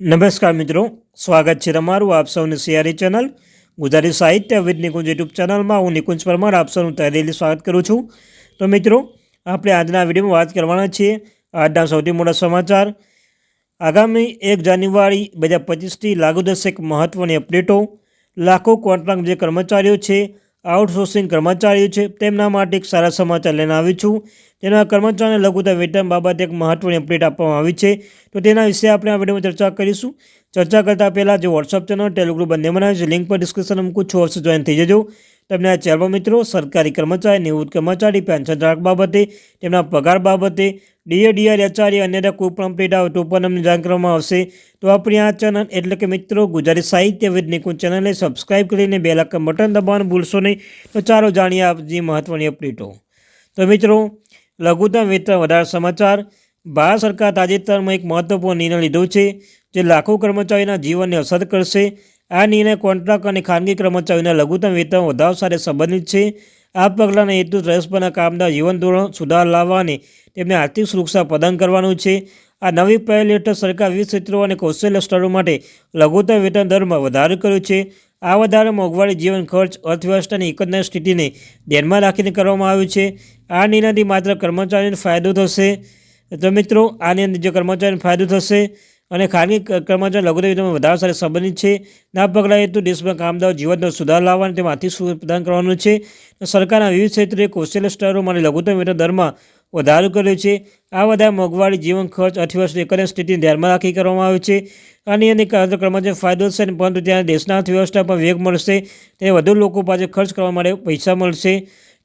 નમસ્કાર મિત્રો, સ્વાગત છે તમારું આપ સૌની સિયારી ચેનલ, ગુજરાતી સાહિત્ય વિદ નિકુંજ યુટ્યુબ ચેનલમાં. હું નિકુંજ પરમાર, આપ સૌનું તહેદીલી સ્વાગત કરું છું. તો મિત્રો, આપણે આજના વિડીયોમાં વાત કરવાના છીએ આજના સૌથી મોટા સમાચાર. આગામી એક જાન્યુઆરી બે હજાર પચીસથી લાગુ થશે એક મહત્ત્વની અપડેટો. લાખો કોન્ટ્રાક્ટ જે કર્મચારીઓ છે આઉટસોર્સિંગ કર્મચારીઓ છે, તેમના માટે એક સારા સમાચાર લઈને આવી છું. તેના કર્મચારીને લઘુત્તમ વેતન બાબતે એક મહત્ત્વની અપડેટ આપવામાં આવી છે. તો તેના વિશે આપણે આ વિડીયોમાં ચર્ચા કરીશું. ચર્ચા કરતાં પહેલાં જે વોટ્સઅપ ચેનલ ટેલિગ્રુપ બંને બનાવે છે લિંક પર ડિસ્ક્રિપ્શન મૂકું છું. વર્ષ જોઈન થઈ જજો. તમને આ ચેનલ મિત્રો, સરકારી કર્મચારી, નિવૃત્ત કર્મચારી પેન્શન ધારક બાબતે, તેમના પગાર બાબતે ડીએ ડીઆર એચઆરએ તો પણ અમને જાણ કરવામાં આવશે. તો આપણી આ ચેનલ એટલે કે મિત્રો ગુજરાતી સાહિત્ય વિદ ચેનલને સબસ્ક્રાઇબ કરીને બે લાખ બટન દબાવવાનું ભૂલશો નહીં. તો ચાલો જાણીએ આપજી મહત્ત્વની અપડેટો. તો મિત્રો, લઘુત્તમ વેતન વધારા સમાચાર. ભારત સરકાર તાજેતરમાં એક મહત્વપૂર્ણ નિર્ણય લીધો છે, જે લાખો કર્મચારીના જીવનને અસર કરશે. આ નિર્ણય કોન્ટ્રાક્ટ અને ખાનગી કર્મચારીઓના લઘુત્તમ વેતન વધારો સાથે સંબંધિત છે. આ પગલાંના હેતુ રસપરના કામદાર જીવન ધોરણ સુધાર લાવવા અને તેમને આર્થિક સુરક્ષા પ્રદાન કરવાનું છે. આ નવી પહેલ હેઠળ સરકાર વિવિધ ક્ષેત્રો અને કૌશલ્ય સ્તરો માટે લઘુત્તમ વેતન દરમાં વધારો કર્યો છે. આ વધારો મોંઘવારી, જીવન ખર્ચ અર્થવ્યવસ્થાની એકંદર સ્થિતિને ધ્યાનમાં રાખીને કરવામાં આવ્યું છે. આ નિર્ણયથી માત્ર કર્મચારીઓને ફાયદો થશે. તો મિત્રો આ નિર્ણય જે કર્મચારીને ફાયદો થશે અને ખાનગી કર્મચારી લઘુત્તમ વેતનમાં વધારો સાથે સંબંધિત છે, ના પગલાં હેતુ દેશમાં કામદારો જીવનનો સુધાર લાવવા તેમાં આર્થિક પ્રદાન કરવાનું છે. સરકારના વિવિધ ક્ષેત્રે કૌશલ્ય સ્તરો માટે લઘુત્તમ વેતન દરમાં વધારો કર્યો છે. આ બધા મોંઘવારી, જીવન ખર્ચ અર્થવ્યવસ્થા એકંદર સ્થિતિને ધ્યાનમાં રાખી કરવામાં આવે છે. અને અંદર કર્મચારી ફાયદો થશે પરંતુ ત્યાં દેશના અર્થવ્યવસ્થા પર વેગ મળશે તે વધુ લોકો પાસે ખર્ચ કરવા માટે પૈસા મળશે.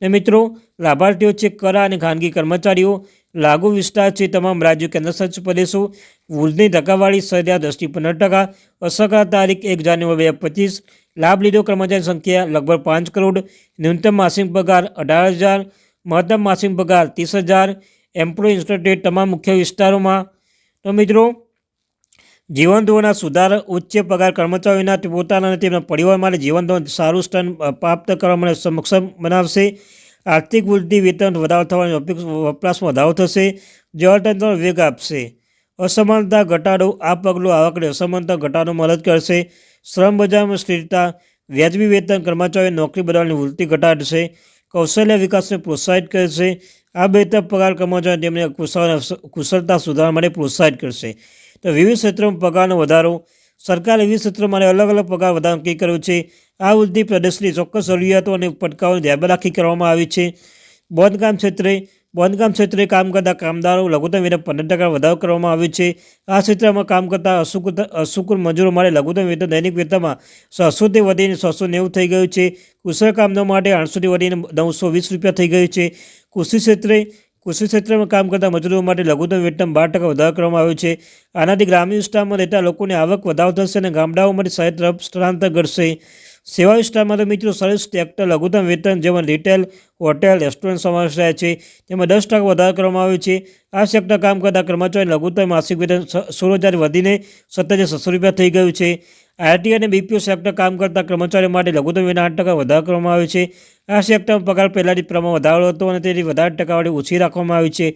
ને મિત્રો, લાભાર્થીઓ છે, કરા અને ખાનગી કર્મચારીઓ, લાગુ વિસ્તાર છે, તમામ રાજ્યો કેન્દ્રશાસિત પ્રદેશો વૃદ્ધની ટકાવાળી સદ્યા દસથી પંદર ટકા અસરકાર તારીખ એક જાન્યુઆરી બે હજાર પચીસ, લાભ લીધો કર્મચારી સંખ્યા લગભગ પાંચ કરોડ, ન્યૂનતમ માસિક પગાર અઢાર હજાર મહત્તમ માસિક પગાર ત્રીસ હજાર એમ્પ્લોય ઇન્સ્ટિટ્યૂટ તમામ મુખ્ય વિસ્તારોમાં. તો મિત્રો, જીવન ધોરણના સુધાર, ઉચ્ચ પગાર કર્મચારીઓના પોતાના અને તેમના પરિવાર માટે જીવન ધોરણ સારું સ્થાન પ્રાપ્ત કરવા માટે સક્ષમ બનાવશે. આર્થિક વૃદ્ધિ, વેતન વધારો થવાની વપરાશમાં વધારો થશે. જે અર્થતંત્ર વેગ આપશે. અસમાનતા ઘટાડો, આ પગલું આવકડે અસમાનતા ઘટાડો મદદ કરશે. શ્રમ બજારમાં સ્થિરતા, વ્યાજબી વેતન કર્મચારીઓ નોકરી બદલવાની વૃત્તિ ઘટાડશે. કૌશલ્ય વિકાસને પ્રોત્સાહિત કરશે આ બહેતર પગાર કર્મચારીઓ તેમને કુશળ કુશળતા સુધારવા માટે પ્રોત્સાહિત કરશે. તો વિવિધ ક્ષેત્રોમાં પગારનો વધારો. સરકારે વિવિધ ક્ષેત્રો માટે અલગ અલગ પગાર વધારો નક્કી કર્યો છે. આ વૃદ્ધિ પ્રદેશની ચોક્કસ જરૂરિયાતો અને પડકારોને ધ્યાનમાં રાખી કરવામાં આવી છે. બાંધકામ ક્ષેત્રે બાંધકામ ક્ષેત્રે કામ કરતા કામદારો લઘુત્તમ વેતન પંદર ટકા વધારો કરવામાં આવ્યો છે. આ ક્ષેત્રમાં કામ કરતા અસુકુર અસુકુર મજૂરો માટે લઘુત્તમ વેતન દૈનિક વેતનમાં છસોથી વધીને છસો નેવું થઈ ગયું છે. કુશળ કામદારો માટે આઠસોથી વધીને નવસો વીસ રૂપિયા થઈ ગયું છે. કૃષિ ક્ષેત્રે, કૃષિ ક્ષેત્રમાં કામ કરતા મજૂરો માટે લઘુત્તમ વેતન બાર ટકા વધારો કરવામાં આવ્યો છે. આનાથી ગ્રામીણ વિસ્તારમાં રહેતા લોકોની આવક વધારો થશે અને ગામડાઓમાંથી શહેર તરફ સ્થળાંતર કરશે સેવા વિસ્તારમાં તો મિત્રો સર્વિસ સેક્ટર લઘુત્તમ વેતન જેમાં રિટેલ હોટેલ રેસ્ટોરન્ટ સમાવેશ થાય છે. તેમાં દસ ટકા વધારો કરવામાં આવ્યો છે. આ સેક્ટર કામ કરતા કર્મચારી લઘુત્તમ માસિક વેતન સોળ હજાર વધીને સત્તર હજાર છસો રૂપિયા થઈ ગયું છે. આરટી અને બીપીઓ સેક્ટર કામ કરતા કર્મચારીઓ માટે લઘુત્તમ વેતન આઠ ટકા વધારો કરવામાં આવ્યો છે. આ સેક્ટરમાં પગાર પહેલાંથી પ્રમાણ વધારો હતો અને તેથી વધારે ટકાવાળી ઓછી રાખવામાં આવી છે.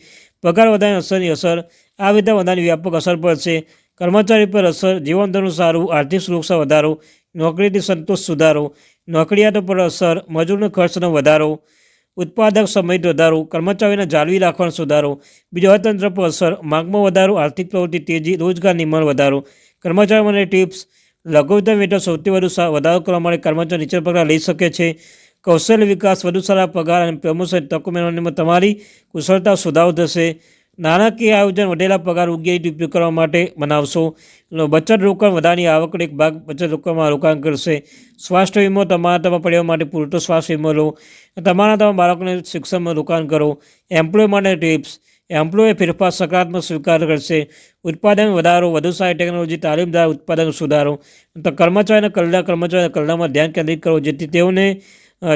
પગાર વધારાની અસરની અસર આ વેતન વધારાની વ્યાપક અસર પડશે કર્મચારી પર અસર જીવનધરનું સારું, આર્થિક સુરક્ષા વધારો, નોકરીથી સંતોષ સુધારો, નોકરિયાતો પર અસર, મજૂરનો ખર્ચનો વધારો, ઉત્પાદક સમય વધારો, કર્મચારીઓને જાળવી રાખવાનો સુધારો, બીજો અર્થતંત્ર પર અસર, માંગમાં વધારો, આર્થિક પ્રવૃત્તિ તેજી, રોજગાર નિર્માણ વધારો, કર્મચારીઓ માટે ટિપ્સ લઘુત્તમ વેતન સૌથી વધુ વધારો કરવા માટે કર્મચારી નીચે પગલાં લઈ શકે છે. કૌશલ્ય વિકાસ વધુ સારા પગાર અને પ્રમોશન તકો મેળવવામાં તમારી કુશળતા સુધારો થશે. નાણાકીય આયોજન વધેલા પગાર રીતે ઉપયોગ કરવા માટે બનાવશો બચત રોકાણ વધારાની આવકનો એક ભાગ બચત રોકાણમાં રોકાણ કરશે. સ્વાસ્થ્ય વીમો તમારા તમારા પરિવાર માટે પૂરતો સ્વાસ્થ્ય વીમો લો. તમારા તમારા બાળકોને શિક્ષણમાં રોકાણ કરો. એમ્પ્લોય માટે ટિપ્સ એમ્પ્લોય ફેરફાર સકારાત્મક સ્વીકાર કરશે. ઉત્પાદન વધારો, વધુ સારી ટેકનોલોજી તાલીમ દ્વારા ઉત્પાદન સુધારો. તો કર્મચારીના કલ્યાણ કર્મચારીના કલ્યાણમાં ધ્યાન કેન્દ્રિત કરો, જેથી તેઓને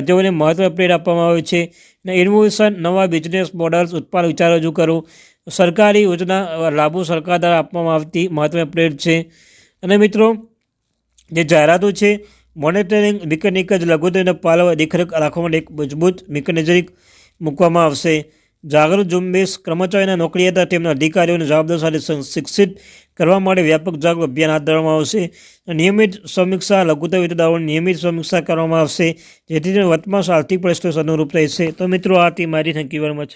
તેઓને મહત્વ અપડેટ આપવામાં આવે છે. અને ઇનોવેશન નવા બિઝનેસ મોડલ્સ ઉત્પાદન વિચાર રજૂ કરો. સરકારી યોજના લાભો સરકાર દ્વારા આપવામાં આવતી મહત્વ અપડેટ છે. અને મિત્રો, જે જાહેરાતો છે મોનિટરિંગ મિકેનિકલ લઘુત્તમ પાલવ દેખરેખ રાખવા માટે એક મજબૂત મિકેનિઝરિંગ મૂકવામાં આવશે. જાગૃત ઝુંબેશ કર્મચારીના નોકરી હતા તેમના અધિકારીઓને જવાબદાર સાથે શિક્ષિત કરવા માટે વ્યાપક જાગૃત અભિયાન હાથ ધરવામાં આવશે. નિયમિત સમીક્ષા, લઘુત્તમ વેતનદારોની નિયમિત સમીક્ષા કરવામાં આવશે. જેથી વર્તમાન આર્થિક પરિસ્થિતિ અનુરૂપ રહેશે. તો મિત્રો, આ હતી મારી થેન્ક યુ વેરી મચ.